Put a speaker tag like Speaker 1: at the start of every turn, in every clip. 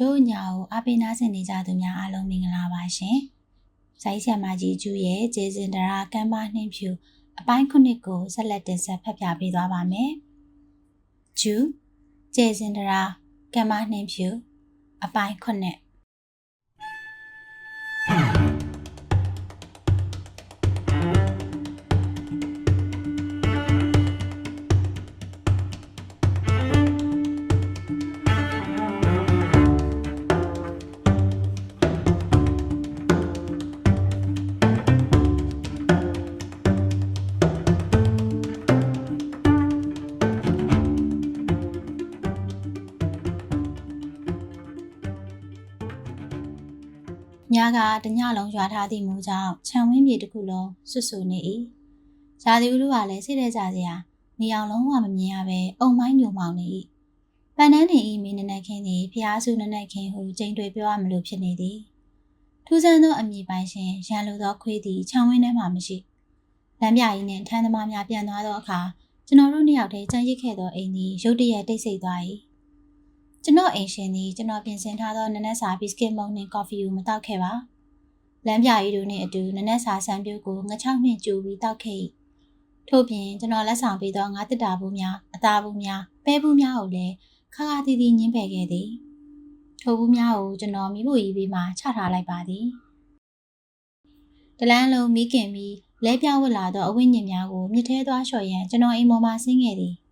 Speaker 1: တို့ညာကိုအပိနာဆင်နေကြသူများအားလုံးမင်္ဂလာပါရှင်။ဇိုင်းဆရာမကြီးကျူရဲ့ဂျေစင်ဒရာကမ်ဘာနှင်းဖြူအပိုင်းခုနှစ်ကိုဆက်လက်တင်ဆက်ဖတ်ပြပေးသွားပါမယ်။ကျူဂျေစင်ဒရာကမ်ဘာနှင်းဖြူအပိုင်းခုနှစ် ကတညလုံးရွာထားသည့်မူကြောင့်ခြံဝင်းမြေတစ်ခုလုံးဆွတ်ဆူနေ၏။ရာသီဥတုကလည်းစိတ်ထဲကြစရာနေအောင်လုံးဝမမြင်ရပဲအုံမိုင်းညိုမှောင်နေ၏။ပန်းနှန်းတင်၏မင်းနနက်ခင်းသည်ဖျားစုနနက်ခင်းဟုကြိမ်တွေပြောရမလို့ဖြစ်နေသည်။ထူးဆန်းသောအမည်ပိုင်ရှင်ရန်လိုသောခွေးသည်ခြံဝင်းထဲမှမရှိ။လမ်းပြကြီးနှင့်ထန်းသမားများပြန်သွားသောအခါကျွန်တော်တို့နှစ်ယောက်တည်းကြမ်းရစ်ခဲ့သောအိမ်သည်ရုတ်တရက်တိတ်ဆိတ်သွား၏။ ကျွန်တော်အိမ်ရှင်သည်ကျွန်တော်ပြင်ဆင်ထားသောနနက်စာဘစ်ကစ်မုန့်နှင့်ကော်ဖီကိုမတောက်ခဲ့ပါ။လမ်းပြကြီးတို့နှင့်အတူနနက်စာဆန်ပြိုးကိုငချောက်နှင့်ကြိုပြီးတောက်ခဲ့၏။ထို့ပြင်ကျွန်တော်လက်ဆောင်ပေးသောငါးတစ်တာဘူးများအသားဘူးများပဲဘူးများကိုလည်းခါခါတီးတီးညှင်းပယ်ခဲ့သည်။ထိုဘူးများကိုကျွန်တော်မိဖို့ရေးပြီးမှချထားလိုက်ပါသည်။တလန်းလုံးမိခင်ပြီးလဲပြဝတ်လာသောအဝိညာဉ်များကိုမြစ်ထဲသွားလျှော်ရန်ကျွန်တော်အိမ်ပေါ်မှဆင်းခဲ့သည်။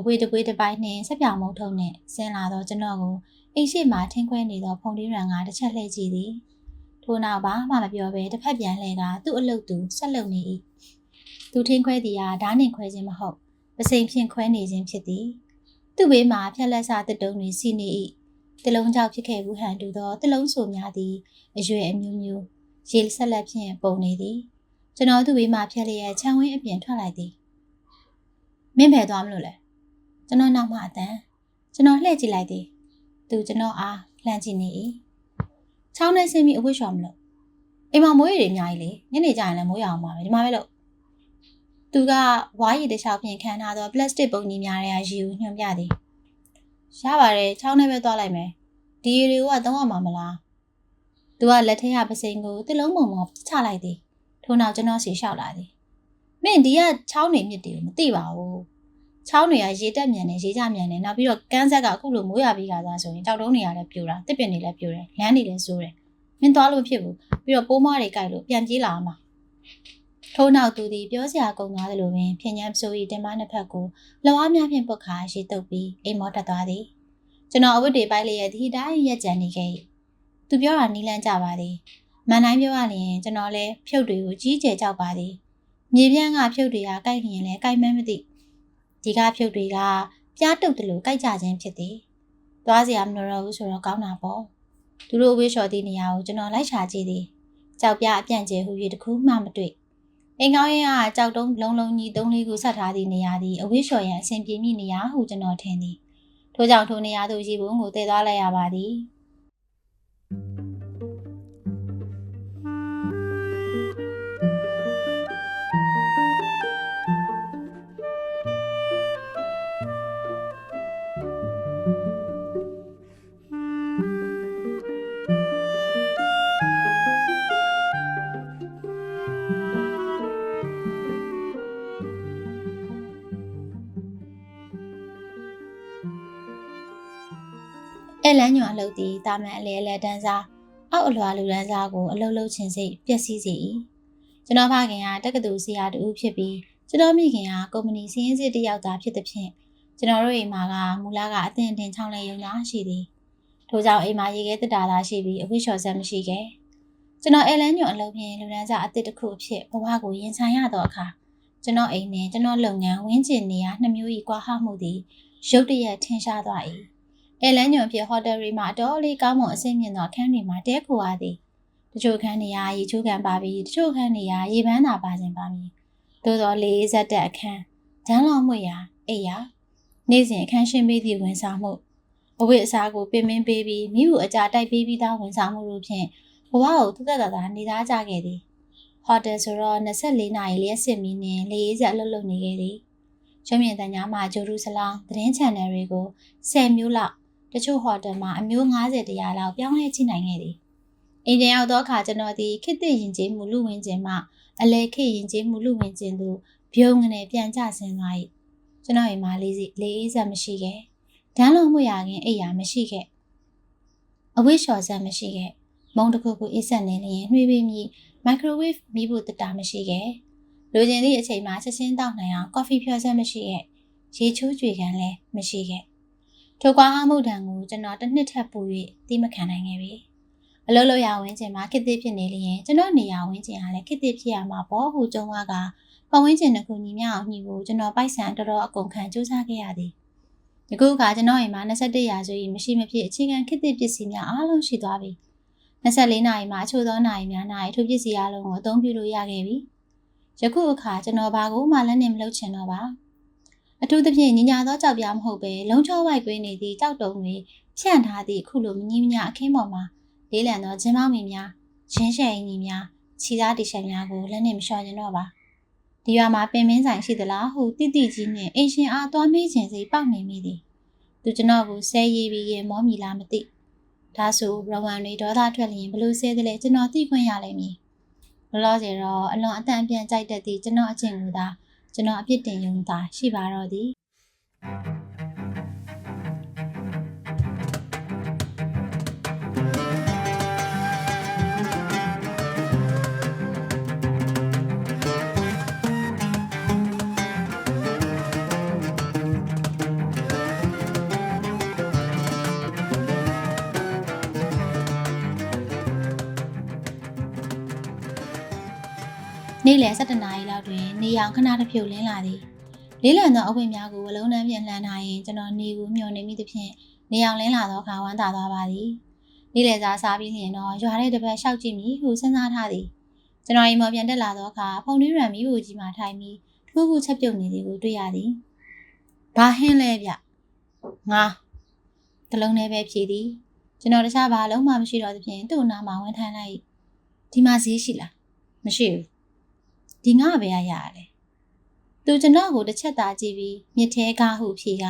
Speaker 1: အဝေးတပွေးတစ်ပိုင်းနှင့်ဆက်ပြောင်မုံထုံနှင့်ဆင်းလာသောကျွန်တော်ကိုအိမ်ရှိမှထင်းခွဲနေသောဖုန်တီးရန်ကတစ်ချက်လှည့်ကြည့်သည်။ထို့နောက်ဘာမှမပြောဘဲတစ်ဖက်ပြန်လှည့်ကသူ့အလုပ်သူဆက်လုပ်နေ၏။သူထင်းခွဲသည်ဟာဓာတ်နှင့်ခွဲခြင်းမဟုတ်ပစိန်ဖြင့်ခွဲနေခြင်းဖြစ်သည်။သူ့ဘေးမှာဖြက်လက်စတစ်တုံးတွင်စီနေ၏။တလုံးကြောက်ဖြစ်ခဲ့ဘူးဟန်တူသောတလုံးဆိုများသည်အရွယ်အမျိုးမျိုးရေဆက်လက်ဖြင့်ပုံနေသည်။ကျွန်တော်သူ့ဘေးမှာဖြက်လျက်ခြံဝင်းအပြင်ထွက်လိုက်သည်။မင်းဖယ်သွားမလို့လဲ။ ကျွန်တော်နောက်မှအတန်ကျွန်တော်လှည့်ကြည့်လိုက်သည်။သူကျွန်တော်အားလှမ်းကြည့်နေ၏။ချောင်းနဲ့ဆင်းပြီးအဝတ်လျှော်မလို့အိမ်မှာမိုးရည်တွေအများကြီးလေညနေကျရင်လည်းမိုးရအောင်ပါပဲဒီမှာပဲလို့သူကဝါးရည်တစ်ချောင်းဖြင့်ခံထားသောပလတ်စတစ်ပုံကြီးများတဲ့ရေကိုညွှန်ပြသည်ရပါတယ်ချောင်းနဲ့ပဲသွားလိုက်မယ်ဒီရေတွေကသုံးရမှာမလားသူကလက်ထဲကပစိန်ကိုတစ်လုံးပုံပုံချလိုက်သည်ထို့နောက်ကျွန်တော်စီလျှောက်လာသည်မင်းဒီကချောင်းနေမြစ်တွေကိုမသိပါဘူး ချောင်းတွေကရေတက်မြန်နေရေကြမြန်နေနောက်ပြီးတော့ကန်းဆက်ကအခုလိုမိုးရပြီးခါသားဆိုရင်ကြောက်တုံးတွေကလည်းပြိုတာတစ်ပင်တွေလည်းပြိုတယ်လမ်းတွေလည်းစိုးတယ်မင်းသွားလို့ဖြစ်ဘူးပြီးတော့ပိုးမွားတွေကြိုက်လို့ပြန်ပြေးလာအောင်ပါထို့နောက်သူသည်ပြောစရာကုန်သွားသလိုပင်ဖြင်းညမ်းဆို၏တင်မနှစ်ဖက်ကိုလောအားများဖြင့်ပုတ်ခါရှိတုပ်ပြီးအိမ်မောတက်သွားသည်ကျွန်တော်အဝတ်တွေပိုက်လျက်ဒီတိုင်းရက်ကြံနေခဲ့၏သူပြောတာနီးလန်းကြပါသည်မန်တိုင်းပြောရရင်ကျွန်တော်လည်းဖြုတ်တွေကိုကြီးကျယ်ကြောက်ပါသည်မြေပြန့်ကဖြုတ်တွေကကြိုက်ရင်လည်းကြိုက်မှန်းမသိ ဒီကဖြုတ်တွေကပြားတုပ်တယ်လို့ကြိုက်ကြခြင်းဖြစ်သည်သွားစရာမလိုတော့ဘူးဆိုတော့ကောင်းတာပေါ့သူတို့ဝေးလျှော်သည့်နေရာကိုကျွန်တော်လိုက်ရှာကြည့်သည်ကြောက်ပြအပြန့်ကျဲဟူ၍တခုမှမတွေ့အိမ်ကောင်းရင်ကကြောက်တုံးလုံးလုံးကြီးသုံးလေးခုဆက်ထားသည့်နေရာသည်အဝေးလျှော်ရန်အဆင်ပြေမည့်နေရာဟုကျွန်တော်ထင်သည်ထို့ကြောင့်ထိုနေရာသို့ရေပုံးကိုတည်သွားလိုက်ရပါသည် အဲလန်းညွန်အလုပ်သည်တာမန်အလေအလဲတန်းစားအောက်အလွာလူတန်းစားကိုအလုပ်လုပ်ခြင်းစိတ်ပျက်စီးစေ၏ကျွန်တော်ဖခင်ကတက္ကသိုလ်ဆရာတူဖြစ်ပြီးကျွန်တော်မိခင်ကကုမ္ပဏီစီးရင်စစ်တယောက်သားဖြစ်သည်ဖြင့်ကျွန်တော်တို့အိမ်မှာကမူလကအသင်တင်ချောင်းလဲရုံသာရှိသည်ထို့ကြောင့်အိမ်မှာရေခဲတက်တာသာရှိပြီးအဝိလျှော်ဆက်မရှိခဲ့ကျွန်တော်အဲလန်းညွန်အလုပ်ဖြင့်လူတန်းစားအသစ်တစ်ခုအဖြစ်ဘဝကိုရင်ဆိုင်ရသောအခါကျွန်တော်အိမ်နဲ့ကျွန်တော်လုပ်ငန်းဝင်းကျင်နေရာနှစ်မျိုး၏ကွာဟမှုသည်ရုတ်တရက်ထင်ရှားသွား၏ အဲလန်းညွန်ဖြစ်ဟိုတယ်တွေမှာအတော်လေးကောင်းမွန်အဆင့်မြင့်သောအခန်းတွေမှာတဲခိုရသည်တချို့ခန်းတွေကရေချိုးကန်ပါပြီးတချို့ခန်းတွေကရေပန်းသာပါခြင်းပါမည်သို့သောလေးဇက်တဲ့အခန်းဂျမ်းလောင်မှုရာအိယာနေ့စဉ်အခန်းရှင်းပေးသည့်ဝန်ဆောင်မှုအဝိအစားကိုပင်ပင်းပေးပြီးမိဘူးအကြတိုက်ပေးပြီးသားဝန်ဆောင်မှုတို့ဖြင့်ဘဝကိုသက်သက်သာသာနေသားကြခဲ့သည်ဟိုတယ်ဆိုတော့24နာရီလျှက်စစ်မီနဲ့လေအေးဆက်အလုပ်လုပ်နေခဲ့သည်ရုံမြင့်တန်ကြားမှာဂျိုရူဆလောင်သတင်းချန်နယ်တွေကို10မျိုးလောက် တချို့ဟိုတယ်မှာအမျိုး90တရာလောက်ပြောင်းလဲချိနိုင်ခဲ့သည်အိမ်ပြန်ရောက်သောအခါကျွန်တော်သည်ခေတ်သစ်ရင်ကျေးမှုလူဝင်ခြင်းမှအလဲခေတ်ရင်ကျေးမှုလူဝင်ခြင်းသို့ဘယုံငနဲ့ပြန်ကျဆင်းသွား၏ကျွန်တော်အိမ်မှာလေးစီလေးအေးဆက်မရှိခဲ့ဒန်းလုံးမှုရခင်အိပ်ရာမရှိခဲ့အဝိလျှော်ဆက်မရှိခဲ့မုံတစ်ခုခုအေးဆက်နေလျင်နှွေးပေးမိမိုက်ခရိုဝေ့ဖ်မိဖို့တတာမရှိခဲ့လိုချင်သည့်အချိန်မှာချက်ချင်းတောက်နိုင်အောင်ကော်ဖီဖြော်ဆက်မရှိခဲ့ရေချိုးကြွေကန်လည်းမရှိခဲ့ ထိုကွာဟမှုတံကိုကျွန်တော်တစ်နှစ်ထပ်ပူ၍သိမခံနိုင်ခဲ့ပြီအလုပ်လုပ်ရဝင်းကျင်မှာခစ်သစ်ဖြစ်နေလျင်ကျွန်တော်နေရဝင်းကျင်ဟာလည်းခစ်သစ်ဖြစ်ရမှာပေါ့ဟုကြုံရကပတ်ဝန်းကျင်တစ်ခုညီမျှအောင်ညီကိုကျွန်တော်ပိုက်ဆံတော်တော်အကုန်ခံစူးစမ်းခဲ့ရသည်ဒီခုကကျွန်တော်အိမ်မှာ21ရာစု၏မရှိမဖြစ်အခြေခံခစ်သစ်ပစ္စည်းများအားလုံးရှိသွားပြီ24နာရီမှာအချို့သောနာရီများ၌ထိုပစ္စည်းအလုံးကိုအသုံးပြုလို့ရခဲ့ပြီယခုအခါကျွန်တော်ဘာကိုမှလက်နဲ့မလုပ်ချင်တော့ပါ အထူးသဖြင့်ညီညာသောကြောက်ပြားမဟုတ်ပဲလုံချောဝိုက်ကွင်းနေသည့်ကြောက်တုံတွေဖြန့်ထားသည့်ခုလိုမငြင်းမညအခင်းပေါ်မှာလေးလံသောဂျင်းမောင်းမီများရင်းရှယ်အင်းကြီးများခြိသားတီရှပ်များကိုလက်နဲ့မလျှော်ကျင်တော့ပါဒီရွာမှာပင်မင်းဆိုင်ရှိသလားဟုတိတိကြီးနှင့်အင်ရှင်အားသွားမေးခြင်းစိပေါက်နေမိသည်သူကျွန်တော်ကိုဆဲရေးပြီးရင်မောမိလားမသိဒါဆိုရဝမ်တွေဒေါသထွက်လျင်ဘလို့ဆဲတယ်လဲကျွန်တော်သိခွင့်ရလိမ့်မည်လောလောဆယ်တော့အလွန်အတန်ပြန်ကြိုက်တတ်သည့်ကျွန်တော်အကျင့်ကိုသာ ကျွန်တော်အပြစ်တင်ရုံသာရှိပါတော့သည် နေ့လယ်7နာရီလောက်တွင်နေရောင်ခဏတစ်ဖြုတ်လင်းလာသည်လေးလံသောအဝတ်များကိုအလုံးနှမ်းပြန်လှန်ထားရင်ကျွန်တော်နေကိုမျှော်နေမိသဖြင့်နေရောင်လင်းလာသောအခါဝမ်းသာသွားပါသည်နေ့လယ်စာစားပြီးလျင်တော့ရွာတဲ့တစ်ပတ်လျှောက်ကြည့်မိဟုစဉ်းစားထားသည်ကျွန်တော်အိမ်မော်ပြန်တက်လာသောအခါဖုန်လေးရံမီးကိုကြီးမှထိုင်ပြီးထူးထူးချက်ပြုတ်နေသည်ကိုတွေ့ရသည်ဘာဟင်းလဲဗျငါတလုံးလေးပဲဖြည်သည်ကျွန်တော်တခြားဘာလုံးမှမရှိတော့သဖြင့်သူ့နာမှာဝန်ထမ်းလိုက်ဒီမှာဈေးရှိလားမရှိဘူး ဒီငါပဲရရတယ်။သူကျွန်တော်ကိုတစ်ချက်သားကြည့်ပြီးမြစ်သေးကားဟုဖြေက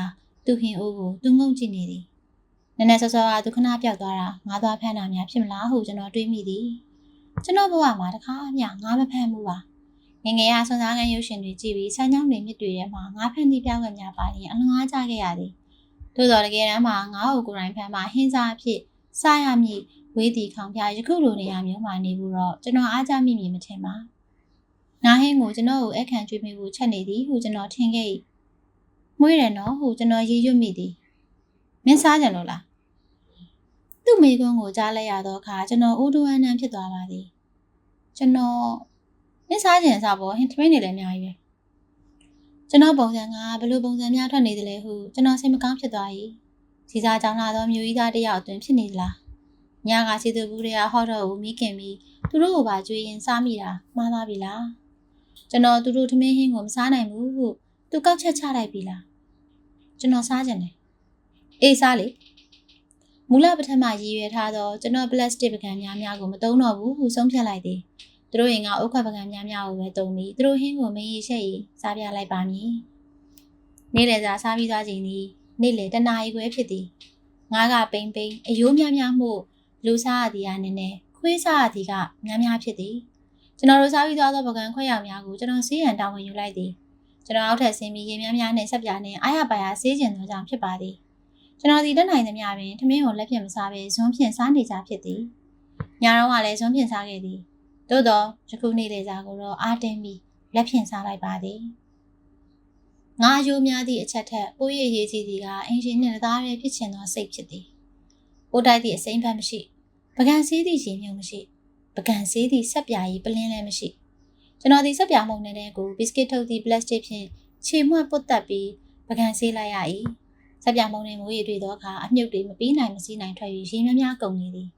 Speaker 1: သူဟင်အိုးကိုသူငုံကြည့်နေသည်။နည်းနည်းစောစောကသူခဏပြောက်သွားတာငါသွားဖမ်းတာများဖြစ်မလားဟုကျွန်တော်တွေးမိသည်။ကျွန်တော်ဘဝမှာတစ်ခါမှငါမဖမ်းဘူးပါ။ငယ်ငယ်ကဆွမ်းစားခန်းရုပ်ရှင်တွေကြည့်ပြီးဆန်းချောင်းတွေမြစ်တွေထဲမှာငါဖမ်းသည့်ပြောက်ကများပါရင်အလွန်အားကြခဲ့ရသည်။သို့တော်တကယ်တမ်းမှာငါ့ကိုကိုယ်တိုင်ဖမ်းမှဟင်းစားအဖြစ်စားရမည်ဝေးတီခေါင်ပြယခုလိုနေရာမျိုးမှာနေဘူးတော့ကျွန်တော်အားကြမိမည်မထင်ပါ။ ငါဟင်းကိုကျွန်တော်ကိုအခန့်ကျွေးမိဖို့ချက်နေသည်ဟုကျွန်တော်ထင်ခဲ့၏မွေးတယ်နော်ဟုကျွန်တော်ရေရွတ်မိသည်မင်းစားကြလို့လားသူ့မိကွန်းကိုကြားလိုက်ရသောအခါကျွန်တော်အိုးတိုးအန်းနှံဖြစ်သွားပါသည်ကျွန်တော်မင်းစားကြင်စားဖို့ဟင်းထမင်းနေလည်းအများကြီးပဲကျွန်တော်ပုံစံကဘယ်လိုပုံစံများထွက်နေသလဲဟုကျွန်တော်စိတ်မကောင်းဖြစ်သွား၏စီစားကြောင်လာသောမျိုးကြီးသားတစ်ယောက်အတွင်ဖြစ်နေသလားညကစီသူဘူးတွေကဟော့တော့ကိုမိခင်ပြီးသူတို့ကိုပါကြွေးရင်စားမိတာမှားသွားပြီလား ကျွန်တော်သူတို့ထမင်းဟင်းကိုမစားနိုင်ဘူးဟုသူကောက်ချက်ချလိုက်ပြီလားကျွန်တော်စားကြတယ်အေးစားလေမူလပထမရည်ရွယ်ထားသောကျွန်တော်ပလတ်စတစ်ပကံများများကိုမသုံးတော့ဘူးဟုဆုံးဖြတ်လိုက်သည်သူတို့ရင်ကအုတ်ခွက်ပကံများများကိုပဲသုံးပြီးသူတို့ဟင်းကိုမရေရှက်ရီစားပြလိုက်ပါမည်နေ့လယ်စာစားပြီးသွားချိန်သည်နေ့လယ်တနာရီခွဲဖြစ်သည်ငါးကပိန်ပိန်အယိုးများများမှုလူစားရသည်ကနည်းနည်းခွေးစားရသည်ကများများဖြစ်သည် ကျွန်တော်တို့စားပြီးသွားသောပကံခွက်ရောင်များကိုကျွန်တော်ဆေးရန်တာဝန်ယူလိုက်သည်ကျွန်တော်အောက်ထပ်ဆင်းပြီးရေများများနဲ့ဆက်ပြားနဲ့အားရပါရဆေးကျင်သောကြောင့်ဖြစ်ပါသည်ကျွန်တော်ဒီတက်နိုင်သမျှပင်ထမင်းကိုလက်ဖြင့်မစားဘဲဇွန်းဖြင့်စားနေကြဖြစ်သည်ညတော့ကလည်းဇွန်းဖြင့်စားခဲ့သည်သို့တော့ယခုနေ့လေစားကိုတော့အားတင်းပြီးလက်ဖြင့်စားလိုက်ပါသည်ငါရိုးများသည့်အချက်ထက်ပိုးရည်ရည်ကြီးသည်ကအင်ရှင်နှင့်သားရဲဖြစ်ချင်သောစိတ်ဖြစ်သည်ပိုးတိုက်သည့်အစိမ့်ဖက်မရှိပကံဆေးသည့်ရှင်မြုံမရှိ ပကံဆေးသည့်ဆက်ပြာကြီးပလင်းလည်းမရှိကျွန်တော်ဒီဆက်ပြာမှုန်နေတဲ့ကိုဘစ်ကစ်ထုတ်သည့်ပလတ်စတစ်ဖြင့်ခြေမွတ်ပုတ်တက်ပြီးပကံဆေးလိုက်ရ၏ဆက်ပြာမှုန်နေမိုးရီတွေ့သောအခါအမြုပ်တွေမပြီးနိုင်မစည်းနိုင်ထွက်၍ရေများများကုန်နေသည်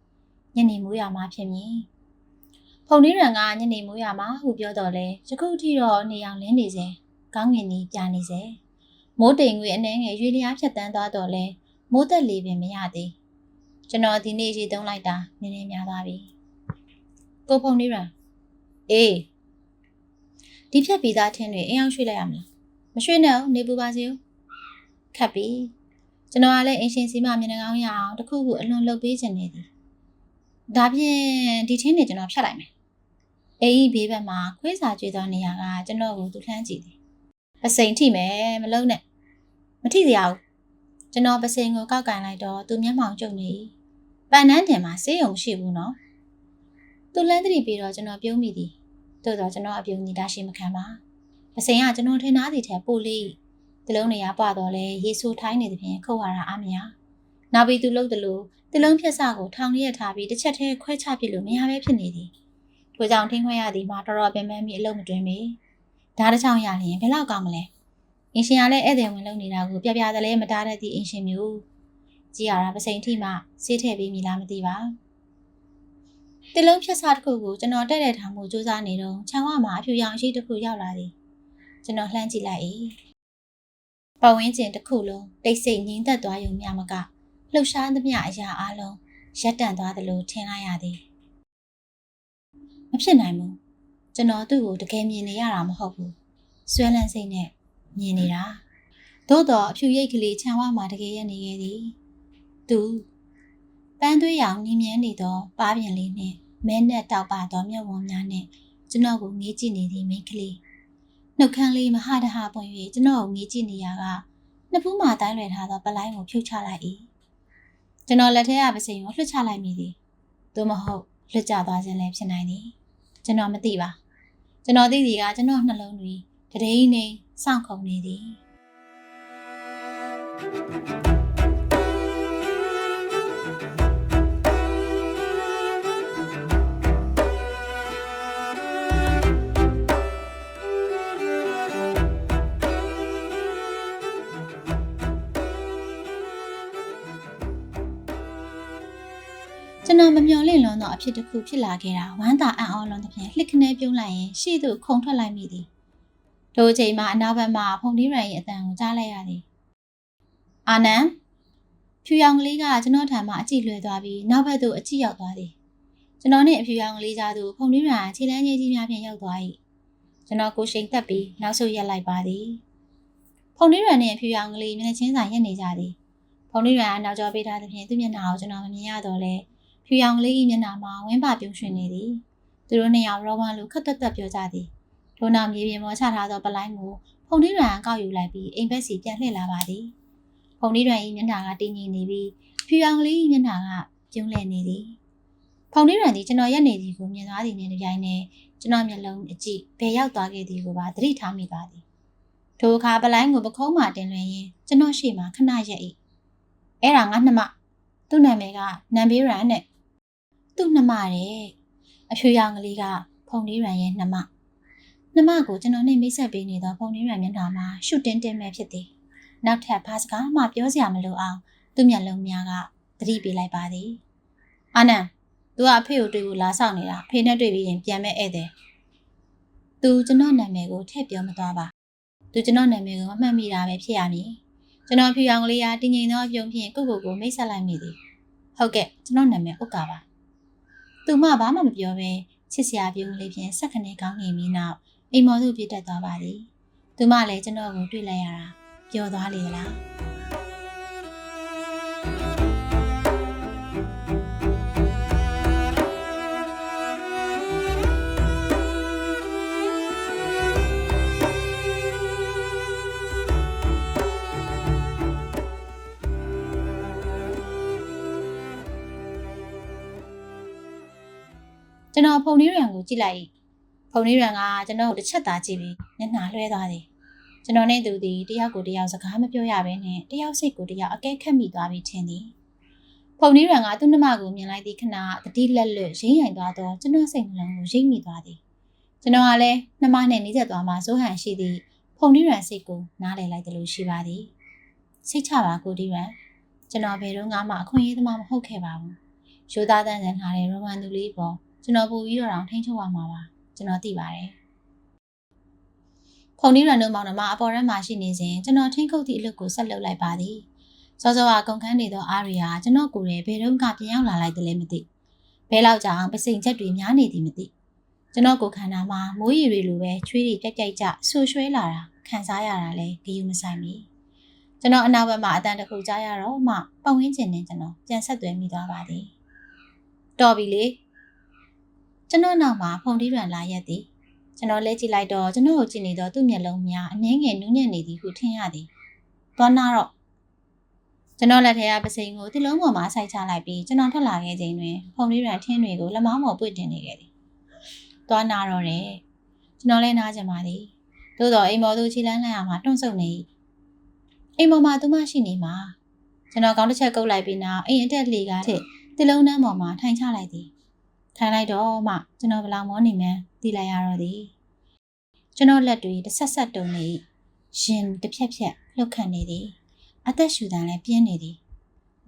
Speaker 1: ညနေမိုးရွာမှဖြစ်မည်ဖုန်လေးရန်ကညနေမိုးရွာမှဟုပြောတော့လဲယခုထိတော့နေအောင်လင်းနေစေကောင်းငင်ကြီးပြနေစေမိုးတိမ်ငွေအနှဲငယ်ရွေလျားဖြတ်တန်းသွားတော့လဲမိုးသက်လေးပင်မရသေးကျွန်တော်ဒီနေ့ရေသုံးလိုက်တာနည်းနည်းများသွားပြီ ကိုဖုန်လေးရန်အေးဒီဖြတ်ပြီးသားထင်းတွေအင်းအောင်ရွှေ့လိုက်ရမလားမရွှေ့နဲ့ဦးနေပူပါစေဦးခတ်ပြီကျွန်တော်ကလည်းအင်ရှင်စီမမျက်နှာကောင်းရအောင်တစ်ခုခုအလွန်လုပ်ပေးခြင်းနေသည်ဒါဖြင့်ဒီထင်းနေကျွန်တော်ဖြတ်လိုက်မယ်အိမ်ကြီးဘေးဘက်မှာခွေးစာကျွေးသောနေရာကကျွန်တော်ကိုသူလှမ်းကြည့်သည်ပစိန်ထိမယ်မလုံးနဲ့မထိစရာဘူးကျွန်တော်ပစိန်ကိုကောက်ကန်လိုက်တော့သူမျက်မှောင်ကျုပ်နေ၏ပန်နန်းတင်မှာစေးရုံရှိဘူးနော် သူလန်းသတိပြီးတော့ကျွန်တော်ပြုံးမိသည်သို့တော့ကျွန်တော်အပြုံးနေတာရှိမခံပါပစိန်ကကျွန်တော်ထင်သားစီထဲပို့လေးတလုံးနေရာပွားတော့လဲရေဆိုးထိုင်းနေသဖြင့်ခုတ်ရတာအမရနောက်ပြီးသူလှုပ်တယ်လို့တလုံးဖြက်စကိုထောင်ရက်ထားပြီးတစ်ချက်တည်းခွဲချပစ်လို့မရပဲဖြစ်နေသည်ထို့ကြောင့်ထင်းခွဲရသည်မှာတော်တော်ပင်ပန်းပြီးအလုံးမတွင်ပေဒါတစ်ချောင်းရလျင်ဘယ်လောက်ကောင်းမလဲအင်ရှင်ကလည်းဧည့်သည်ဝင်လုံနေတာကိုပြပြသလဲမတားတတ်သည့်အင်ရှင်မျိုးကြည်ရတာပစိန်ထိမှစေးထည့်ပေးမိလားမသိပါ တလုံးဖြက်စတစ်ခုကိုကျွန်တော်တဲ့တဲ့ထောင်မှုစူးစမ်းနေတော့ခြံဝမှာအဖြူရောင်ရှိတစ်ခုရောက်လာသည်ကျွန်တော်လှမ်းကြည့်လိုက်၏ပတ်ဝန်းကျင်တစ်ခုလုံးတိတ်ဆိတ်ငြိမ်သက်သွားရုံမျှမကလှုပ်ရှားသမျှအရာအလုံးရပ်တန့်သွားသလိုထင်လိုက်ရသည်မဖြစ်နိုင်ဘူးကျွန်တော်သူ့ကိုတကယ်မြင်နေရတာမဟုတ်ဘူးဆွဲလန်းစိတ်နဲ့မြင်နေတာသို့တော့အဖြူရိတ်ကလေးခြံဝမှာတကယ်ရနေခဲ့သည်သူပန်းသွေးရောင်နင်းမြန်းနေသောပါးပြင်လေးနှင့် မဲနဲ့တောက်ပါသောမျက်ဝန်းများနှင့်ကျွန်တော်ကိုငေးကြည့်နေသည့်မိန်းကလေးနှုတ်ခမ်းလေးမဟာတဟာပွင့်၍ကျွန်တော်ကိုငေးကြည့်နေရကနှစ်ဖူးမှတိုင်းလွယ်ထားသောပလိုင်းကိုဖြုတ်ချလိုက်၏ကျွန်တော်လက်ထဲကပစိန်ကိုလွှတ်ချလိုက်မိသည်သို့မဟုတ်လွတ်ကျသွားခြင်းလည်းဖြစ်နိုင်သည်ကျွန်တော်မသိပါကျွန်တော်သိသည်ကကျွန်တော်နှလုံးတွင်တတိယနေစောင့်ခုံနေသည်ကျွ န်တော်မမျှော်လင့်လွန်းသောအဖြစ်တစ်ခုဖြစ်လာခဲ့တာဝမ်းသာအံ့ဩလွန်သဖြင့်လှစ်ခနဲပြုံးလိုက်ရင်ရှေ့သို့ခုန်ထွက်လိုက်မိသည်ထိုအချိန်မှာအနောက်ဘက်မှဖုန်ဒီရန်၏အတန်ကိုကြားလိုက်ရသည်အာနန်ဖြူရောင်ကလေးကကျွန်တော်ထံမှအကြည့်လွှဲသွားပြီးနောက်ဘက်သို့အကြည့်ရောက်သွားသည်ကျွန်တော်နှင့်အဖြူရောင်ကလေးကြားသို့ဖုန်ဒီရန်ခြေလမ်းကြီးကြီးများဖြင့်ရောက်သွား၏ကျွန်တော်ကိုယ်ရှိန်တက်ပြီးနောက်ဆုတ်ရက်လိုက်ပါသည်ဖုန်ဒီရန်နှင့်အဖြူရောင်ကလေးမျက်နှာချင်းဆိုင်ရက်နေကြသည်ဖုန်ဒီရန်ကနောက်ကျောပေးထားသဖြင့်သူ့မျက်နှာကိုကျွန်တော်မမြင်ရတော့လဲ ဖြူရောင်ကလေး၏မျက်နှာမှာဝင်းပါပြုံးရွှင်နေသည်သူတို့နှစ်ယောက်ရောဝမ်လိုခက်တက်တက်ပြောကြသည်ထို့နောက်မြေပြင်ပေါ်ချထားသောပလိုင်းကိုဖုန်ဒီရန်ကောက်ယူလိုက်ပြီးအိမ်ဘက်စီပြန်လှည့်လာပါသည်ဖုန်ဒီရန်၏မျက်နှာကတင်းငိမ့်နေပြီးဖြူရောင်ကလေး၏မျက်နှာကပြုံးလဲနေသည်ဖုန်ဒီရန်သည်ကျွန်တော်ရက်နေသည်ကိုမြင်သွားသည်နှင့်တပြိုင်နက်ကျွန်တော်မျက်လုံးအကြည့်ဘယ်ရောက်သွားခဲ့သည်ကိုပါသတိထားမိပါသည်ထိုအခါပလိုင်းကိုပခုံးမှတင်လွှဲရင်းကျွန်တော်ရှေ့မှာခဏရက်၏အဲ့ဒါငါနှမသူ့နာမည်ကနံဘေးရန်နဲ့ သူ့နှမတဲ့အဖြူရောင်ကလေးကဖုန်လေးရန်ရဲ့နှမနှမကိုကျွန်တော်နဲ့မိတ်ဆက်ပေးနေတော့ဖုန်လေးရန်မျက်နှာမှာရှုတင်းတင်းပဲဖြစ်သည်နောက်ထပ်ဘာစကားမှပြောစရာမလိုအောင်သူ့မျက်လုံးများကသတိပေးလိုက်ပါသည်အာနန်သူကအဖေကိုတွေ့ဖို့လာဆောင်နေတာဖေနဲ့တွေ့ပြီးရင်ပြန်မဲ့ဧည့်သည်သူကျွန်တော်နာမည်ကိုထည့်ပြောမသွားပါသူကျွန်တော်နာမည်ကိုမမှတ်မိတာပဲဖြစ်ရမည်ကျွန်တော်ဖြူရောင်ကလေးကတင်းငိမ်သောအပြုံးဖြင့်ကိုကိုကိုမိတ်ဆက်လိုက်မိသည်ဟုတ်ကဲ့ကျွန်တော်နာမည်ဥက္ကာပါ သူမဘာမှမပြောဘဲချစ်စရာပြုံးလေးဖြင့်ဆက်ခနဲ့ကောင်းငင်ပြီးနောက်အိမ်မော်သို့ပြည့်တက်သွားပါသည်။သူမလည်းကျွန်တော်ကိုတွေ့လိုက်ရတာပျော်သွားလေလား။ ကျွန်တော်ဖုန်လေးရံကိုကြည့်လိုက်၏။ဖုန်လေးရံကကျွန်တော်ကိုတစ်ချက်သားကြည့်ပြီးမျက်နှာလွှဲသွားသည်။ကျွန်တော်နဲ့သူသည်တယောက်ကိုတယောက်စကားမပြောရဘဲနဲ့တယောက်စိတ်ကိုတယောက်အကဲခတ်မိသွားပြီးထင်သည်။ဖုန်လေးရံကသူ့နှမကိုမြင်လိုက်သည့်ခဏတတိလက်လွတ်ရင်းရိုင်သွားတော့ကျွန်တော်စိတ်နှလုံးကိုရိပ်မိသွားသည်။ကျွန်တော်ကလည်းနှမနဲ့နှီးဆက်သွားမှစိုးဟန်ရှိသည့်ဖုန်လေးရံစိတ်ကိုနားလည်လိုက်တယ်လို့ရှိပါသည်။စိတ်ချပါကိုဒီရံကျွန်တော်ဘယ်တော့မှအခွင့်အရေးသမားမဟုတ်ခဲ့ပါဘူး။ရိုးသားတန်းတန်းထားတဲ့ရိုမန်သူလေးပေါ် ကျွန်တော်ပို့ပြီးတော့တောင်ထိန်းချုပ်ရမှာပါကျွန်တော်သိပါတယ်ဖုန်နီရန်တို့မောင်နှမအပေါ်ရန်မှာရှိနေစဉ်ကျွန်တော်ထိန်းခုတ်သည့်အလုပ်ကိုဆက်လုပ်လိုက်ပါသည်စောစောကကုန်ခန်းနေသောအားရီယာကျွန်တော်ကိုယ်ရဲ့ဘယ်တော့မှပြန်ရောက်လာလိုက်တယ်လဲမသိဘဲလောက်ကြောင်ပစိန်ချက်တွေများနေသည်မသိကျွန်တော်ကိုယ်ခန္ဓာမှာမိုးရီတွေလိုပဲချွေးတွေပြက်ပြက်ကြဆူရွှဲလာတာခံစားရတာလဲဂယုမဆိုင်မီကျွန်တော်အနောက်ဘက်မှာအတန်တစ်ခုကြားရတော့မှပတ်ဝန်းကျင်နဲ့ကျွန်တော်ပြန်ဆက်သွယ်မိသွားပါသည်တော်ပြီလေ ကျွန်တော်နောက်မှာဖုန်တီးရန်လာရက်သည်ကျွန်တော်လဲကြည့်လိုက်တော့ကျွန်တော်ကိုကြည့်နေတော့သူ့မျက်လုံးများအနှဲငယ်နူးညံ့နေသည်ဟုထင်ရသည်သွားနာတော့ကျွန်တော်လက်ထဲကပစိန်ကိုဒီလုံးပေါ်မှာစိုက်ချလိုက်ပြီးကျွန်တော်ထွက်လာခဲ့ချိန်တွင်ဖုန်တီးရန်ထင်းတွေကိုလက်မောင်းပေါ်ပွင့်တင်နေခဲ့သည်သွားနာတော့တယ်ကျွန်တော်လည်းနားကြပါသည်သို့တော့အိမ်မော်သူခြေလန်းလန်းရမှာတွန့်ဆုတ်နေ၏အိမ်မော်မှာသူမရှိနေမှာကျွန်တော်ကောင်းတစ်ချက်ကုတ်လိုက်ပြီးနောက်အိမ်အတက်လေကားထက်ဒီလုံးနှမ်းပေါ်မှာထိုင်ချလိုက်သည် ထိုင်လိုက်တော့မှကျွန်တော်ဘလောင်မောနေမှန်းသိလိုက်ရတော့သည်ကျွန်တော်လက်တွေတစ်ဆက်ဆက်တုံနေ၏ရှင်တစ်ဖြက်ဖြက်လှုပ်ခတ်နေသည် အသက်ရှူတန်လည်းပြင်းနေသည်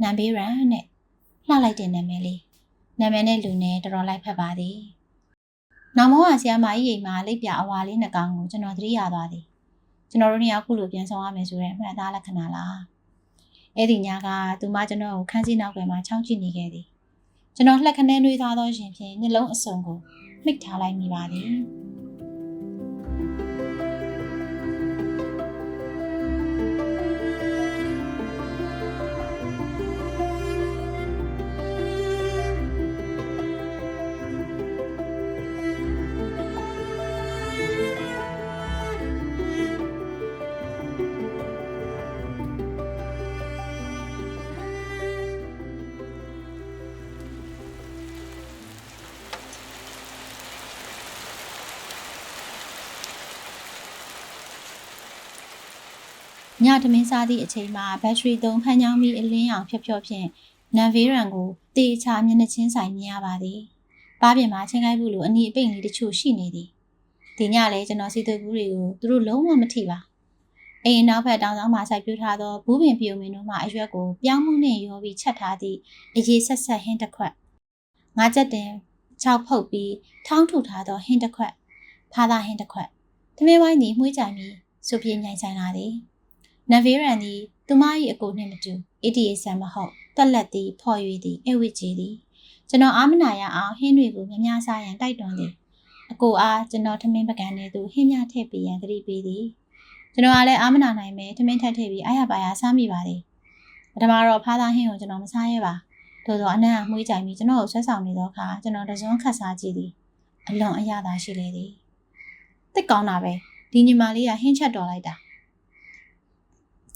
Speaker 1: နံပေးရန်နဲ့လှလိုက်တဲ့နာမည်လေးနာမည်နဲ့လူနဲ့တော်တော်လိုက်ဖက်ပါသည်နောက်မောကဆရာမကြီးအိမ်မှာလိပ်ပြအဝါလေးနှစ်ကောင်ကိုကျွန်တော်သတိရသွားသည်ကျွန်တော်တို့နှစ်ယောက်ခုလိုပြန်ဆောင်ရမယ်ဆိုတဲ့အမှန်သားလက္ခဏာလားအဲ့ဒီညကသူမကျွန်တော်ကိုခန်းစီနောက်ွယ်မှာချောင်းကြည့်နေခဲ့သည် ကျွန်တော်လှက်ခနဲနှွေးသားသောရှင်ဖြင့်နှလုံးအစုံကိုမိတ်ထားလိုက်မိပါသည် ညထမင်းစားသည့်အချိန်မှာဘက်ထရီသုံးဖန်ချောင်းပြီးအလင်းရောင်ဖြော့ဖြော့ဖြင့်နန်ဗေးရန်ကိုတေချာမျက်နှာချင်းဆိုင်မြင်ရပါသည်။ပါးပြင်မှာချင်းကိုက်ဘူးလိုအနီအပိတ်လေးတချို့ရှိနေသည်။ဒီညလည်းကျွန်တော်စီတူဘူးတွေကိုသူတို့လုံးဝမထိပါ။အိမ်နောက်ဘက်တောင်ဆောင်မှာစိုက်ပြူထားသောဘူးပင်ပြိုမင်းတို့မှအရွက်ကိုပြောင်းမှုနှင့်ရောပြီးချက်ထားသည့်အရေးဆက်ဆက်ဟင်းတစ်ခွက်ငါးချက်တင်ခြောက်ဖုတ်ပြီးထောင်းထုထားသောဟင်းတစ်ခွက်ဖားသားဟင်းတစ်ခွက်သမင်းဝိုင်းသည်မှုှေးကြိုင်ပြီးစုပြေမြိုင်ဆိုင်လာသည် နဗေးရန်သည်သူမ၏အကိုနှင့်မတူ ATA ဆန်မဟုတ်တက်လက်သည်ဖော်၍သည်အဝိကြီးသည်ကျွန်တော်အာမနာရအောင်ဟင်းတွေကိုများများစားရန်တိုက်တွန်းသည်အကိုအားကျွန်တော်ထမင်းပကံနဲ့သူဟင်းများထည့်ပေးရန်သတိပေးသည်ကျွန်တော်အားလည်းအာမနာနိုင်မယ်ထမင်းထပ်ထည့်ပြီးအားရပါရစားမိပါသည်ပထမတော့ဖားသားဟင်းကိုကျွန်တော်မစားရဲပါသို့သောအနံ့အမွှေးကြိုင်ပြီးကျွန်တော်ကိုဆွဲဆောင်နေသောအခါကျွန်တော်တစွန်းခတ်စားကြည့်သည်အလွန်အရသာရှိလေသည်တစ်ကောင်းတာပဲဒီညီမလေးကဟင်းချက်တော်လိုက်တာ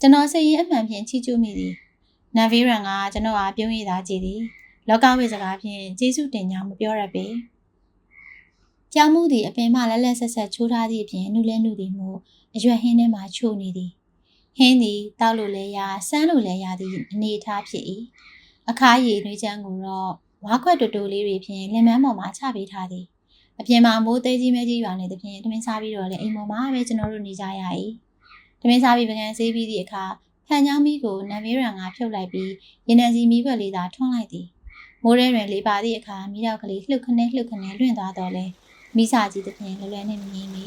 Speaker 1: ကျွန်တော်စိတ်ရင်းအမှန်ဖြင့်ချီးကျူးမိသည်နဗီရန်ကကျွန်တော်အားပြုံးရည်သားကြည့်သည်လောကဝိစကားဖြင့်ကျေးဇူးတင်ကြောင်းမပြောရပေကြောင်မှုသည်အပင်မှလက်လက်ဆက်ဆက်ချိုးထားသည့်အပြင်နုလဲနုသည်မှုအရွက်ဟင်းထဲမှချို့နေသည်ဟင်းသည်တောက်လို့လဲရဆန်းလို့လဲရသည့်အနေအထားဖြစ်၏အခါရည်နှွေးချမ်းကိုတော့ဝါခွက်တူတူလေးတွေဖြင့်လင်မန်းပေါ်မှာချပေးထားသည်အပြင်မှာမိုးသေးကြီးမဲကြီးရွာနေသဖြင့်တမင်စားပြီးတော့လည်းအိမ်ပေါ်မှာပဲကျွန်တော်တို့နေကြရ၏ တမင်စားပြီးပကံဆေးပြီးသည့်အခါဖန်ချောင်းမီးကိုနံမေးရံကဖြုတ်လိုက်ပြီးရေနံစီမီးခွက်လေးသာထွန်းလိုက်သည်မိုးရဲတွင်လေးပါသည့်အခါမီးတောက်ကလေးလှုပ်ခနဲလှုပ်ခနဲလွင့်သွားတော့လဲမိစာကြီးသဖြင့်လွယ်လွယ်နဲ့မငြိမ်မီ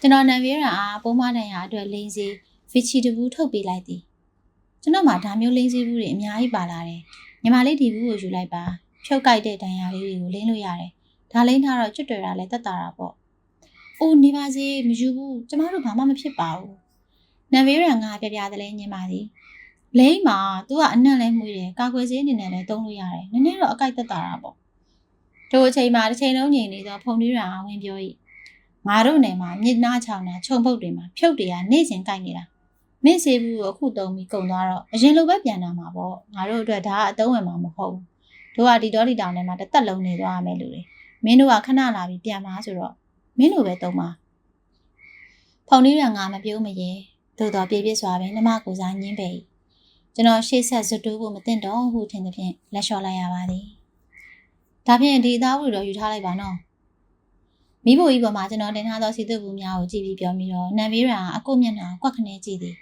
Speaker 1: ကျွန်တော်နံမေးရံအားပုံမတန်ရာအတွက်လိန်စီဗီချီတဘူးထုတ်ပေးလိုက်သည်ကျွန်တော်မှဒါမျိုးလိန်စီဘူးတွေအများကြီးပါလာတယ်ညီမလေးဒီဘူးကိုယူလိုက်ပါဖြုတ်ကြိုက်တဲ့ဒဏ်ရာလေးတွေကိုလင်းလို့ရတယ် ဒါလိမ့်ထားတော့ကျွတ်တွေ့တာလည်းတက်တာတာပေါ့။အိုးနေပါစေမယူဘူးကျမတို့ဘာမှမဖြစ်ပါဘူး။နံဗေးရန်ကပြပြသလဲညင်ပါသည်။လိမ့်မှာ तू ကအနံ့လဲမှုတယ်ကာကွယ်ဆေးအနေနဲ့လည်းသုံးလို့ရတယ်။နည်းနည်းတော့အကြိုက်တက်တာတာပေါ့။တို့အချိန်မှာတစ်ချိန်လုံးငြိမ်နေသောဖုန်လေးရန်အဝင်ပြော၏။ငါတို့နယ်မှာမြစ်နားချောင်းနာခြုံပုတ်တွေမှာဖြုတ်တွေကနေ့စဉ်ကြိုက်နေတာ။မင်းစေဘူးကိုအခုသုံးပြီးကုံသွားတော့အရင်လိုပဲပြန်လာမှာပေါ့။ငါတို့အတွက်ဒါကအသုံးဝင်မှာမဟုတ်ဘူး။တို့ကဒီဒေါ်လီတောင်ထဲမှာတစ်သက်လုံးနေသွားရမယ်လူတွေ။ မင်းတို့ကခဏလာပြီးပြန်ပါဆိုတော့မင်းတို့ပဲသုံးပါဖုန်လေးရံငါမပြုံးမရဲသို့တော်ပြည့်ပြည့်စွာပဲနှမကိုစားညင်းပေကျွန်တော်ရှေ့ဆက်ဇွတ်တိုးဖို့မသိတော့ဘူးထင်သဖြင့်လက်လျှော့လိုက်ရပါသည်ဒါဖြင့်ဒီသားဝူတော့ယူထားလိုက်ပါနော်မိဖို့ကြီးပေါ်မှာကျွန်တော်တင်ထားသောစီတုပ်ဘူးများကိုကြည့်ပြီးပြောပြီးတော့နံဘေးရံအကုတ်မျက်နှာကွက်ခနဲကြည့်သည်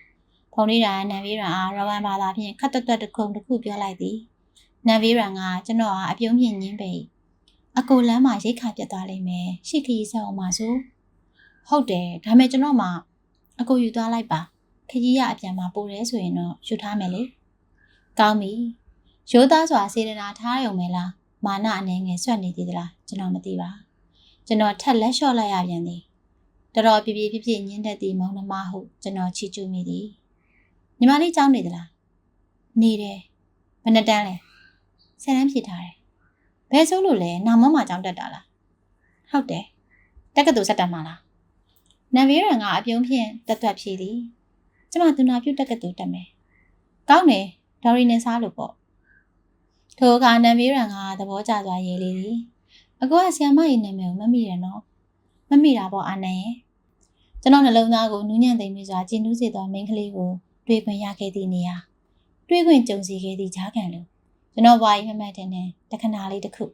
Speaker 1: ဖုန်လေးရံနံဘေးရံအားရဝမ်ဘာသာဖြင့်ခတ်တွတ်တွတ်တစ်ခုတစ်ခုပြောလိုက်သည်နံဘေးရံကကျွန်တော်အားအပြုံးမြင့်ညင်းပေ အကိုလမ်းမှာရိတ်ခါပြတ်သွားလိမ့်မယ်ရှစ်ခရီးဆက်အောင်ပါဆိုဟုတ်တယ်ဒါမဲ့ကျွန်တော်မှအကိုယူသွားလိုက်ပါခကြီးရအပြန်မှာပို့တယ်ဆိုရင်တော့ယူထားမယ်လေကောင်းပြီရိုးသားစွာစေတနာထားရုံပဲလားမာနအနေငယ်ဆွတ်နေသေးသလားကျွန်တော်မသိပါကျွန်တော်ထက်လက်လျှော့လိုက်ရပြန်သည်တော်တော်ပြပြပြပြညင်းတတ်သည့်မောင်နှမဟုကျွန်တော်ချီကျူးမိသည်ညီမလေးကြောင်းနေသလားနေတယ်ဘယ်နှစ်တန်းလဲဆယ်တန်းဖြစ်ထားတယ် ဘယ်ဆိုလို့လဲနာမမကြောင်းတက်တာလားဟုတ်တယ်တက်ကတူစက်တက်မှာလားနံဘေးရန်ကအပြုံးဖြင့်တက်တွက်ဖြည်သည်ကျမသူနာပြုတ်တက်ကတူတက်မယ်ကောင်းတယ်ဒေါ်ရီနဲ့စားလို့ပေါ့ထိုအခါနံဘေးရန်ကသဘောကျသွားရေးလေးသည်အကူကဆီယမရဲ့နာမည်ကိုမမိရနော်မမိတာပေါ့အာနန်ရဲ့ကျွန်တော်နှလုံးသားကိုနူးညံ့သိမ်ပြီးစွာကျဉ်တူးစေသောမိန်းကလေးကိုတွေ့ခွင့်ရခဲ့သည့်နေရာတွေ့ခွင့်ကြုံစီခဲ့သည့်ဈာခံလူ ကျွန်တော်ဘွားကြီးမမတ်တင်တဲ့တခဏလေးတစ်ခု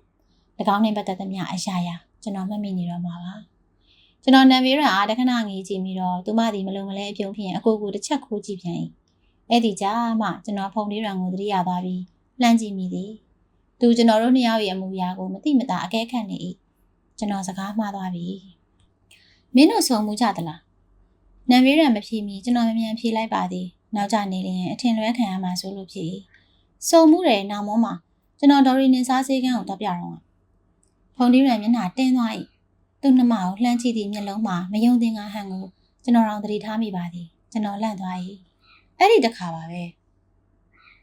Speaker 1: ၎င်းနဲ့ပတ်သက်သမျှအရာရာကျွန်တော်မှတ်မိနေတော့မှာပါကျွန်တော်နံပေရန်အားတခဏငေးကြည့်ပြီးတော့သူမသည်မလုံမလဲအပြုံးဖြင့်အကိုကိုတစ်ချက်ခိုးကြည့်ပြန်၏အဲ့ဒီကြာမှကျွန်တော်ဖုန်လေးရန်ကိုသတိရသွားပြီးလှမ်းကြည့်မိသည်သူကျွန်တော်တို့နှစ်ယောက်ရဲ့အမူအရာကိုမသိမသာအကဲခတ်နေ၏ကျွန်တော်စကားမှားသွားပြီမင်းတို့ဆုံမှုကြသလားနံပေးရံမဖြေမီကျွန်တော်မမြန်ဖြေလိုက်ပါသည်နောက်ကျနေရင်အထင်လွဲခံရမှာဆိုလို့ဖြေစုံ မှုတယ်နောက်မောမှာကျွန်တော်ဒေါ်ရီနင်စားစေးကန်းကိုတော့ပြတော့ဖုန်ဒီရံမျက်နှာတင်းသွား၏သူ့နှမကိုလှမ်းကြည့်သည့်မျက်လုံးမှာမယုံသင်္ကာဟန်ကိုကျွန်တော်တောင်သတိထားမိပါသည်ကျွန်တော်လန့်သွား၏အဲ့ဒီတခါပါပဲ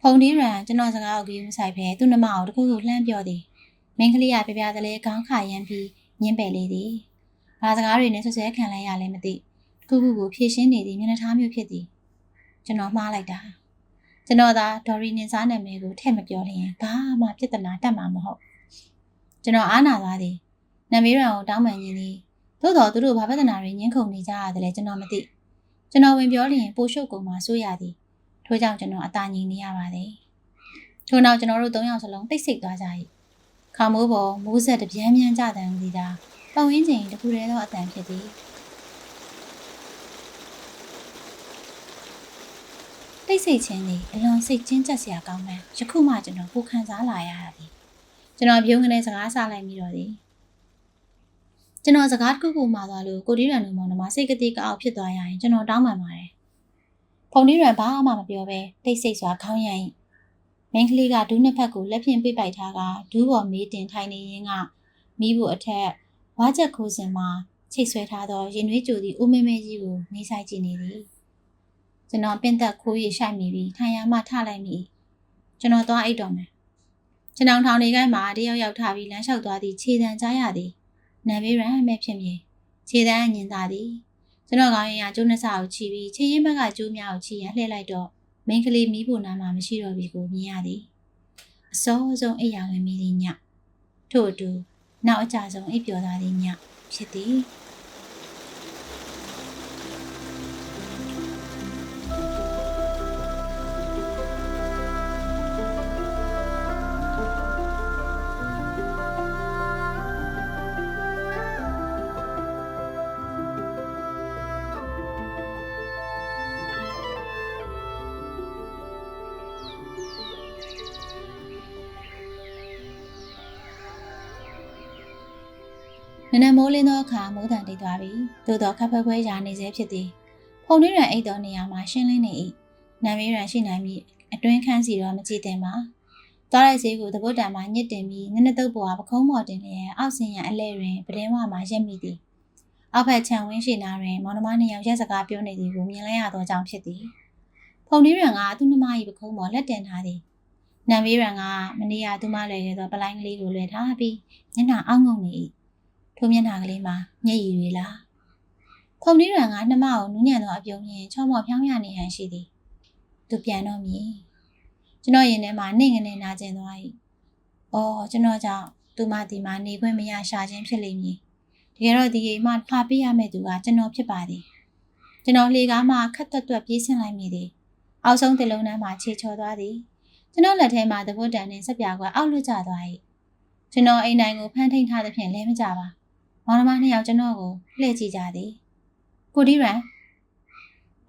Speaker 1: ဖုန်ဒီရံကျွန်တော်စကားကိုကြည့်မဆိုင်ဖဲသူ့နှမကိုတခုခုလှမ်းပြောသည်မင်းကလေးကပြပြသလဲခေါင်းခါရမ်းပြီးညင်းပယ်လေးသည်ဘာစကားတွေနဲ့ဆွဆွဲခံလိုက်ရလဲမသိခုခုကိုဖြည့်ရှင်းနေသည်မျက်နှာထားမျိုးဖြစ်သည်ကျွန်တော်မှားလိုက်တာ ကျွန်တော်သာဒေါ်ရီနင်စားနာမည်ကိုထည့်မပြောလျင်ဘာမှပြဿနာတက်မှာမဟုတ်ကျွန်တော်အားနာသွားသည်နမေးရံကိုတောင်းပန်ရင်းသည်သို့တော်သူတို့ဘာပြဿနာတွေညှင်းခုန်နေကြရတယ်လဲကျွန်တော်မသိကျွန်တော်ဝင်ပြောလျင်ပိုရှုပ်ကုန်မှစိုးရသည်ထို့ကြောင့်ကျွန်တော်အသာငြိမ်နေရပါသည်ထို့နောက်ကျွန်တော်တို့၃ယောက်စလုံးတိတ်ဆိတ်သွားကြ၏ခါမိုးပေါ်မိုးဆက်တပြန်းပြန်းကြတဲ့သည်သာပတ်ဝန်းကျင်တစ်ခုတည်းသောအတန်ဖြစ်သည် တိတ်ဆိတ်ခြင်းသည်အလွန်စိတ်ချင်းကျက်စရာကောင်းမှယခုမှကျွန်တော်ကိုခံစားလာရသည်ကျွန်တော်ပြုံးကနေစကားဆလိုက်ပြီးတော့သည်ကျွန်တော်စကားတစ်ခုခုမှာသွားလို့ကိုတီးရန်တို့မောင်နှမစိတ်ကတိကအောက်ဖြစ်သွားရရင်ကျွန်တော်တောင်းပန်ပါတယ်ဖုန်တီးရန်ဘာမှမပြောဘဲတိတ်ဆိတ်စွာခေါင်းရမ်းမင်းကလေးကဒူးနှစ်ဖက်ကိုလက်ဖြင့်ပိတ်ပိုက်ထားကဒူးပေါ်မေးတင်ထိုင်နေရင်းကမိဖို့အထက်ဝါချက်ခိုးစင်မှာချိတ်ဆွဲထားသောရင်နွေးကြိုသည့်ဦးမဲမဲကြီးကိုနေဆိုင်ကြည့်နေသည် ကျွန်တော်ပင့်သက်ခိုးရရှိုက်မိပြီးထိုင်ရမှထလိုက်မိကျွန်တော်သွားအိတ်တော်မယ်ကျွန်တော်ထောင်နေကိုင်းမှာတယောက်ယောက်ထပြီးလမ်းလျှောက်သွားသည့်ခြေတံကြားရသည်နံပေးရန်မဲ့ဖြစ်မြေခြေတံညင်သာသည်ကျွန်တော်ကောင်းရင်ကကျိုးနှစ်ဆာကိုချီပြီးခြေရင်းဘက်ကကျိုးများကိုချီရန်လှည့်လိုက်တော့မိန်းကလေးမီးဖို့နားမှာမရှိတော့ပြီကိုမြင်ရသည်အစောဆုံးအိယာဝင်မိသည်ညထို့အတူနောက်အကြဆုံးအိပ်ပျော်သားသည်ညဖြစ်သည် င်းသောအခါမိုးတန်တိတ်သွားပြီသို့တော့ခပ်ဖွဲဖွဲရာနေစေဖြစ်သည်ဖုန်နှွေးရန်အိတ်သောနေရာမှာရှင်းလင်းနေ၏နာမည်ရန်ရှိနိုင်ပြီးအတွင်းခန်းစီတော့မကြည့်တင်ပါသွားတဲ့ဈေးကိုသဘုတ်တံမှာညစ်တင်ပြီးနနတုပ်ပေါ်ကပခုံးမော်တင်လျက်အောက်ဆင်းရန်အလဲတွင်ပဒင်းဝမှာရက်မိသည်အောက်ဘက်ခြံဝင်းရှိနာတွင်မောင်နှမနှစ်ယောက်ရက်စကားပြောနေသည်ကိုမြင်လဲရသောကြောင့်ဖြစ်သည်ဖုန်နှွေးရန်ကသူ့နှမ၏ပခုံးပေါ်လက်တင်ထားသည်နံမေးရန်ကမနေ့ကသူမလွယ်ခဲ့သောပလိုင်းကလေးကိုလွယ်ထားပြီးညနာအောက်ငုံနေ၏ ထိုမျက်နှာကလေးမှာမျက်ရည်တွေလားဖုန်ဒီရန်ကနှမကိုနူးညံ့သောအပြုံးဖြင့်ချောမော့ဖြောင်းရနေဟန်ရှိသည်သူပြန်တော့မြည်ကျွန်တော်ရင်ထဲမှာနှိမ့်ငနေနာကျင်သွား၏အော်ကျွန်တော်ကြောင့်သူမဒီမှာနေခွင့်မရရှာခြင်းဖြစ်လိမ့်မည်တကယ်တော့ဒီအိမ်မှာထားပေးရမယ့်သူကကျွန်တော်ဖြစ်ပါသည်ကျွန်တော်လေကားမှာခက်တွတ်တွတ်ပြေးဆင်းလိုက်မိသည်အောက်ဆုံးတလုံးထဲမှာခြေချော်သွားသည်ကျွန်တော်လက်ထဲမှာသဘုတ်တန်နဲ့စက်ပြာကွာအောက်လွတ်ကျသွား၏ကျွန်တော်အိမ်တိုင်းကိုဖမ်းထိန်ထားသဖြင့်လဲမကြပါ မောင်နှမနှစ်ယောက်ကျွန်တော်ကိုလှည့်ကြည့်ကြသည်ကိုဒီရန်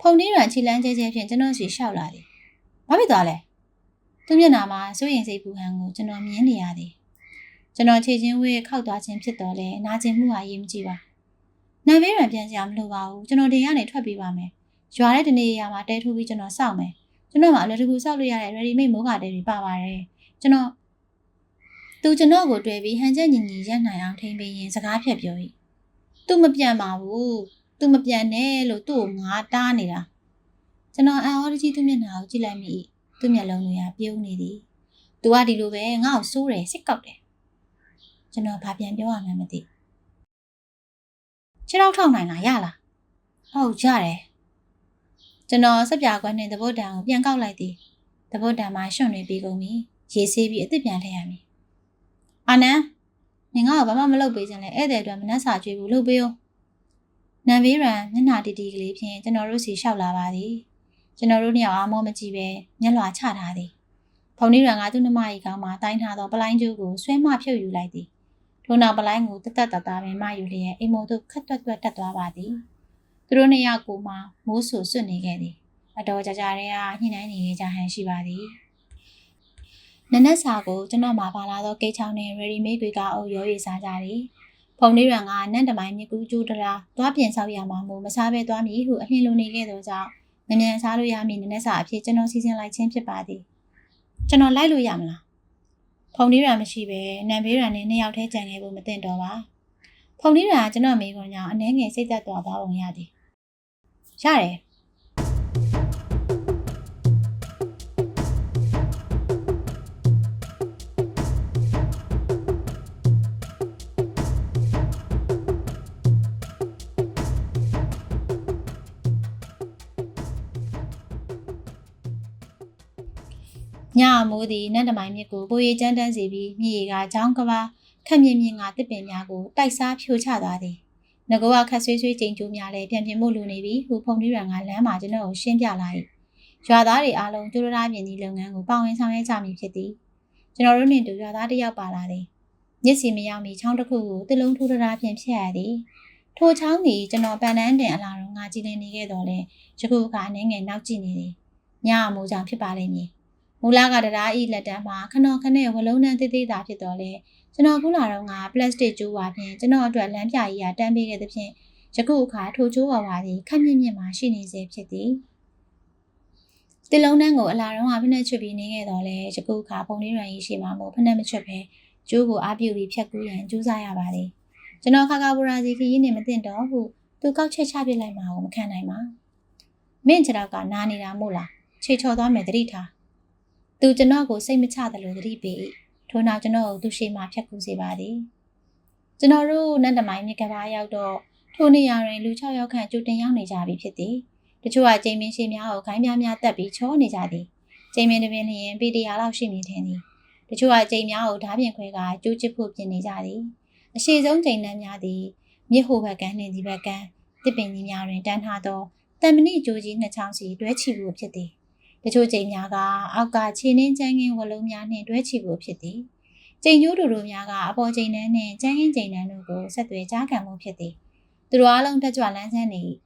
Speaker 1: ဖုန်ဒီရန်ခြေလန်းကျဲကျဲဖြင့်ကျွန်တော်စီရှောက်လာသည်ဘာဖြစ်သွားလဲသူမျက်နှာမှာစိုးရင်စိတ်ပူဟန်ကိုကျွန်တော်မြင်နေရသည်ကျွန်တော်ခြေချင်းဝေးခောက်သွားခြင်းဖြစ်တော်လဲနာကျင်မှုဟာရေးမကြည့်ပါနာဘေးရန်ပြန်စရာမလိုပါဘူးကျွန်တော်တင်ကနေထွက်ပြေးပါမယ်ရွာတဲ့တနေရာမှာတဲထိုးပြီးကျွန်တော်စောင့်မယ်ကျွန်တော်မှအလွယ်တကူစောက်လို့ရတဲ့ ready made မိုးကာတဲတွေပါပါတယ်ကျွန်တော် သူကျွန်တော်ကိုတွေ့ပြီးဟန်ချက်ညီညီရက်နိုင်အောင်ထိန်ပေးရင်စကားဖြတ်ပြော၏သူမပြန်ပါဘူးသူမပြန်နဲ့လို့သူ့ကိုငါတားနေတာကျွန်တော်အံ့ဩတကြီးသူ့မျက်နှာကိုကြည့်လိုက်မိ၏သူ့မျက်လုံးတွေကပြုံးနေသည်သူကဒီလိုပဲငါ့ကိုစိုးတယ်စိတ်ကောက်တယ်ကျွန်တော်ဘာပြန်ပြောရမှန်းမသိခြေထောက်ထောက်နိုင်လားရလားဟုတ်ရတယ်ကျွန်တော်စက်ပြကွက်နဲ့သဘုတ်တံကိုပြန်ကောက်လိုက်သည်သဘုတ်တံမှာရွှွန့်နေပြီးကုန်ပြီရေဆေးပြီးအစ်စ်ပြန်ထည့်ရမည် အာနန်နင်ငါ့ကိုဘာမှမလုပ်ပေးခြင်းလဲဧည့်သည်အတွက်မနှက်စာကြွေးဘူးလုပ်ပေးဦးနံဘေးရန်မျက်နှာတီတီကလေးဖြင့်ကျွန်တော်တို့စီလျှောက်လာပါသည်ကျွန်တော်တို့နှစ်ယောက်အားမောမကြည့်ပဲမျက်လွှာချထားသည်ဖုန်နီရန်ကသူ့နှမ၏ကောင်းမှတိုင်းထားသောပလိုင်းကျိုးကိုဆွဲမဖြုတ်ယူလိုက်သည်ထို့နောက်ပလိုင်းကိုတသက်တသားပင်မယူလျက်အိမ်မော်သို့ခတ်တွက်တွက်တက်သွားပါသည်သူတို့နှစ်ယောက်ကိုမှမိုးဆူဆွတ်နေခဲ့သည်အတော်ကြာကြာတည်းကညှိနှိုင်းနေကြဟန်ရှိပါသည် နနက်စာကိုကျွန်တော်မှာပါလာသောကိတ်ချောင်းနဲ့ ready made တွေကအုပ်ရောရည်စားကြသည်။ဖုန်လေးရန်ကနန့်တမိုင်းမြကူးကျူးတရာသွားပြင်ဆောက်ရမှာမို့မစားဘဲသွားမည်ဟုအလှင်လိုနေခဲ့သောကြောင့်မမြန်စားလို့ရမည်နနက်စာအဖြစ်ကျွန်တော်စီစဉ်လိုက်ခြင်းဖြစ်ပါသည်။ကျွန်တော်လိုက်လို့ရမလား။ဖုန်လေးရန်မရှိဘဲနံဘေးရန်နဲ့နှစ်ယောက်တည်းကြံခဲ့ဖို့မသင့်တော့ပါ။ဖုန်လေးရန်ကကျွန်တော်မိခွန်ကြောင့်အနှဲငယ်စိတ်သက်သွားသွားပုံရသည်။ရတယ်။ ညအမိုးသည်နတ်တမိုင်းမြစ်ကိုပိုရီကျန်းတန်းစီပြီးမြေရီကချောင်းကဘာခက်မြင့်မြင့်ကတစ်ပင်များကိုတိုက်စားဖြိုချသွားသည်။ငကောကခက်ဆွေးဆွေးကြိမ်ကျိုးများလည်းပြန်ပြင်မှုလူနေပြီဟုဖုန်ထီရန်ကလမ်းမှာကျွန်တော်ကိုရှင်းပြလာ၏။ရွာသားတွေအားလုံးကျိုးရပြင်ဒီလုပ်ငန်းကိုပါဝင်ဆောင်ရွက်ကြမည်ဖြစ်သည်။ကျွန်တော်တို့နှင့်တူရွာသားတစ်ယောက်ပါလာသည်။မြစ်စီမရောက်မီချောင်းတစ်ခုကိုတစ်လုံးထိုးထထားဖြင့်ဖျက်ရသည်။ထိုချောင်းသည်ကျွန်တော်ပန်တန်းတင်အလာတော့ငါကြည့်လင်းနေခဲ့တော့လေယခုအခါအနေငယ်နောက်ကြည့်နေသည်။ညအမိုးကြောင့်ဖြစ်ပါလိမ့်မည်။ မူလကတရားဤလက်တန်းမှာခဏခနဲ့ဝလုံးနှန်းသေးသေးသာဖြစ်တော်လဲကျွန်တော်ခုလာတော့ငါပလတ်စတစ်ကျိုးဝါဖြင့်ကျွန်တော်အတွက်လမ်းပြကြီးကတန်းပေးခဲ့သဖြင့်ယခုအခါထိုကျိုးဝါဝါသည်ခက်မြင့်မြင့်မှရှိနေစေဖြစ်သည်တလုံးနှန်းကိုအလာတော့ကဖက်နဲ့ချွတ်ပြီးနေခဲ့တော့လဲယခုအခါပုံလေးရန်ကြီးရှိမှမို့ဖက်နဲ့မချွတ်ပဲကျိုးကိုအားပြုပြီးဖြတ်ကူးရန်ကြိုးစားရပါသည်ကျွန်တော်ခါကာဘူရာစီခရီးနေမသိတော့ဟုသူကောက်ချက်ချပစ်လိုက်မှာကိုမခံနိုင်ပါမင်းခြေတော့ကနားနေတာမို့လားခြေချော်သွားမယ်တတိထား သူကျွန်တော်ကိုစိတ်မချသလိုသတိပေး၏ထို့နောက်ကျွန်တော်ကိုသူ့ရှိမှဖြတ်ကူးစေပါသည်ကျွန်တော်တို့နတ်တမိုင်းမြကဘာရောက်တော့ထိုနေရာတွင်လူ6ယောက်ခန့်ကြိုတင်ရောက်နေကြပြီဖြစ်သည်တချို့ကကျိန်မင်းရှိများကိုခိုင်းများများတက်ပြီးချောနေကြသည်ကျိန်မင်းတစ်ပင်လျင်ပေတရာလောက်ရှိမည်ထင်သည်တချို့ကကျိန်များကိုဓားပြင်ခွဲကကျိုးချစ်ဖို့ပြင်နေကြသည်အရှိဆုံးကျိန်နှန်းများသည်မြစ်ဟိုဘက်ကန်းနှင့်ဒီဘက်ကန်းတစ်ပင်ကြီးများတွင်တန်းထားသောတံမဏိကြိုးကြီးနှစ်ချောင်းစီတွဲချီဖို့ဖြစ်သည် တချို့ချိန်များကအောက်ကခြေနှင်းချမ်းကင်းဝလုံးများနှင့်တွဲချီဖို့ဖြစ်သည်ချိန်ကျိုးတူတို့များကအပေါ်ချိန်နှန်းနှင့်ချမ်းကင်းချိန်နှန်းတို့ကိုဆက်သွယ်ကြားခံမှုဖြစ်သည်သူတို့အားလုံးတက်ကြွလန်းဆန်းနေ၏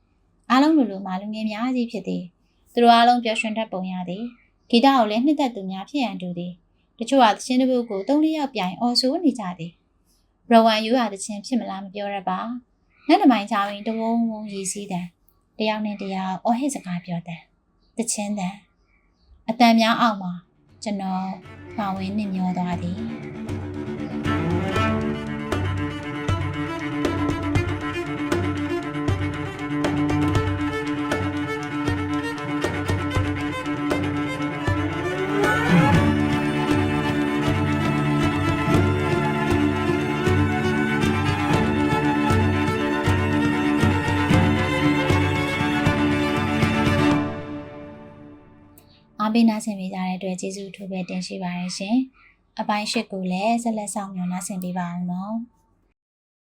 Speaker 1: အားလုံးလိုလိုမှလူငယ်များကြီးဖြစ်သည်သူတို့အားလုံးပျော်ရွှင်တတ်ပုံရသည်ဂီတကိုလည်းနှစ်သက်သူများဖြစ်ရန်တူသည်တချို့ကသချင်းတစ်ပုဒ်ကိုသုံးလေးယောက်ပြိုင်အော်ဆိုနေကြသည်ရဝမ်ယူရသချင်းဖြစ်မလားမပြောရပါနတ်နမိုင်းချောင်းရင်တဝုံဝုံရည်စည်းတယ်တယောက်နဲ့တယောက်အော်ဟစ်စကားပြောတယ်သချင်းတယ် အတန်များအောင်မှာကျွန်တော်ပါဝင်နှင်မျောသွားသည် အားပေးနာဆင်ပေးကြတဲ့အတွက်ကျေးဇူးအထူးပဲတင်ရှိပါတယ်ရှင်။အပိုင်း၈ကိုလည်းဆက်လက်ဆောင်မျှော်နာဆင်ပေးပါအောင်နော်။